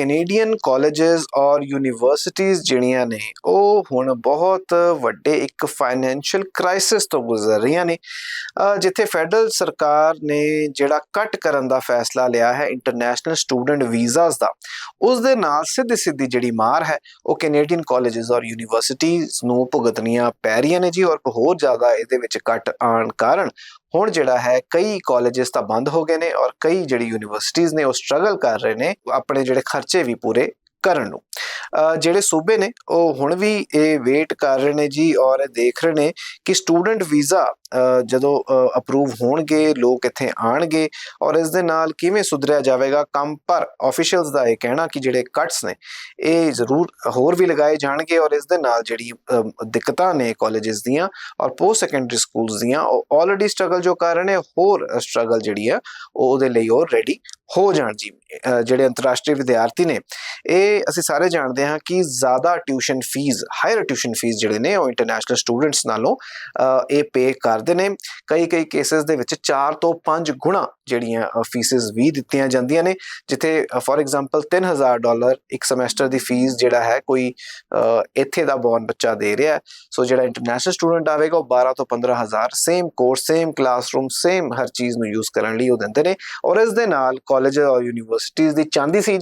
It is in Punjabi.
ਕੈਨੇਡੀਅਨ ਕਾਲਜਸ ਔਰ ਯੂਨੀਵਰਸਿਟੀਆਂ ਜਿਹੜੀਆਂ ਨੇ, ਉਹ ਹੁਣ ਬਹੁਤ ਵੱਡੇ ਇੱਕ ਫਾਈਨੈਂਸ਼ੀਅਲ ਕ੍ਰਾਈਸਿਸ ਤੋਂ ਗੁਜ਼ਰ ਰਹੀਆਂ ਨੇ। ਜਿੱਥੇ ਫੈਡਰਲ ਸਰਕਾਰ ਨੇ ਜਿਹੜਾ ਕੱਟ ਕਰਨ ਦਾ ਫੈਸਲਾ ਲਿਆ ਹੈ ਇੰਟਰਨੈਸ਼ਨਲ ਸਟੂਡੈਂਟ ਵੀਜ਼ਾਸ ਦਾ ਉਸ ਦੇ ਨਾਲ ਸਿੱਧੀ ਸਿੱਧੀ ਜਿਹੜੀ ਮਾਰ ਹੈ, ਉਹ ਕੈਨੇਡੀਅਨ ਕਾਲਜਸ ਔਰ ਯੂਨੀਵਰਸਿਟੀਆਂ ਨੂੰ ਭੁਗਤਣੀਆਂ ਪੈ ਰਹੀਆਂ ਨੇ ਜੀ ਔਰ ਹੋਰ ਜ਼ਿਆਦਾ ਇਹਦੇ ਵਿੱਚ ਕੱਟ ਆਉਣ ਕਾਰਨ ਹੁਣ ਜਿਹੜਾ ਹੈ ਕਈ ਕਾਲਜਸ ਤਾਂ ਬੰਦ ਹੋ ਗਏ ਨੇ ਔਰ ਕਈ ਜਿਹੜੀ ਯੂਨੀਵਰਸਿਟੀਆਂ ਨੇ ਉਹ ਸਟਰਗਲ ਕਰ ਰਹੇ ਨੇ, ਆਪਣੇ ਜਿਹੜੇ ਖਰਚੇ ਵੀ ਪੂਰੇ ਕਰਨ ਨੂੰ। ਜਿਹੜੇ ਸੂਬੇ ਨੇ, ਉਹ ਹੁਣ ਵੀ ਇਹ ਵੇਟ ਕਰ ਰਹੇ ਨੇ ਜੀ ਔਰ ਇਹ ਦੇਖ ਰਹੇ ਨੇ ਕਿ ਸਟੂਡੈਂਟ ਵੀਜ਼ਾ ਜਦੋਂ ਅਪਰੂਵ ਹੋਣਗੇ, ਲੋਕ ਇੱਥੇ ਆਣਗੇ ਔਰ ਇਸ ਦੇ ਨਾਲ ਕਿਵੇਂ ਸੁਧਰਿਆ ਜਾਵੇਗਾ, ਕੰਮ ਪਰ ਆਫੀਸ਼ੀਅਲਸ ਦਾ ਇਹ ਕਹਿਣਾ ਕਿ ਜਿਹੜੇ ਕੱਟਸ ਨੇ, ਇਹ ਜ਼ਰੂਰ ਹੋਰ ਵੀ ਲਗਾਏ ਜਾਣਗੇ ਔਰ ਇਸ ਦੇ ਨਾਲ ਜਿਹੜੀ ਦਿੱਕਤਾਂ ਨੇ ਕਾਲਜਸ ਦੀਆਂ ਔਰ ਪੋਸਟ ਸੈਕੰਡਰੀ ਸਕੂਲਸ ਦੀਆਂ, ਉਹ ਆਲਰੇਡੀ ਸਟਰਗਲ ਜੋ ਕਰ ਰਹੇ ਨੇ, ਹੋਰ ਸਟਰਗਲ ਜਿਹੜੀ ਆ, ਉਹ ਉਹਦੇ ਲਈ ਉਹ ਰੈਡੀ ਹੋ ਜਾਣ ਜੀ ਜਿਹੜੇ ਅੰਤਰਰਾਸ਼ਟਰੀ ਵਿਦਿਆਰਥੀ ਨੇ, ਇਹ ਅਸੀਂ ਸਾਰੇ ਜਾਣਦੇ ਹਾਂ ਕਿ ਜ਼ਿਆਦਾ tuition fees higher tuition fees ਜਿਹੜੇ ਨੇ ਉਹ ਇੰਟਰਨੈਸ਼ਨਲ ਸਟੂਡੈਂਟਸ ਨਾਲੋਂ ਇਹ ਪੇ ਕਰਦੇ ਨੇ। ਕਈ ਕਈ ਕੇਸਸ ਦੇ ਵਿੱਚ 4 ਤੋਂ 5 ਗੁਣਾ ਜਿਹੜੀਆਂ ਫੀਸਿਸ ਵੀ ਦਿੱਤੀਆਂ ਜਾਂਦੀਆਂ ਨੇ, ਜਿੱਥੇ ਫੋਰ ਐਗਜ਼ਾਮਪਲ 3000 ਡਾਲਰ ਇੱਕ ਸਮੈਸਟਰ ਦੀ ਫੀਸ ਜਿਹੜਾ ਹੈ ਕੋਈ ਇੱਥੇ ਦਾ ਬੌਰਨ ਬੱਚਾ ਦੇ ਰਿਹਾ ਸੋ ਜਿਹੜਾ ਇੰਟਰਨੈਸ਼ਨਲ ਸਟੂਡੈਂਟ ਆਵੇਗਾ, ਉਹ 12 ਤੋਂ 15000 same course same classroom same ਹਰ ਚੀਜ਼ ਨੂੰ ਯੂਜ਼ ਕਰਨ ਲਈ ਉਹ ਦਿੰਦੇ ਨੇ। ਔਰ ਇਸ ਦੇ ਨਾਲ ਕਾਲਜ ਔਰ ਯੂਨੀਵਰਸਿਟੀਆਂ ਦੀ ਚਾਂਦੀ ਸੀ ਜੀ?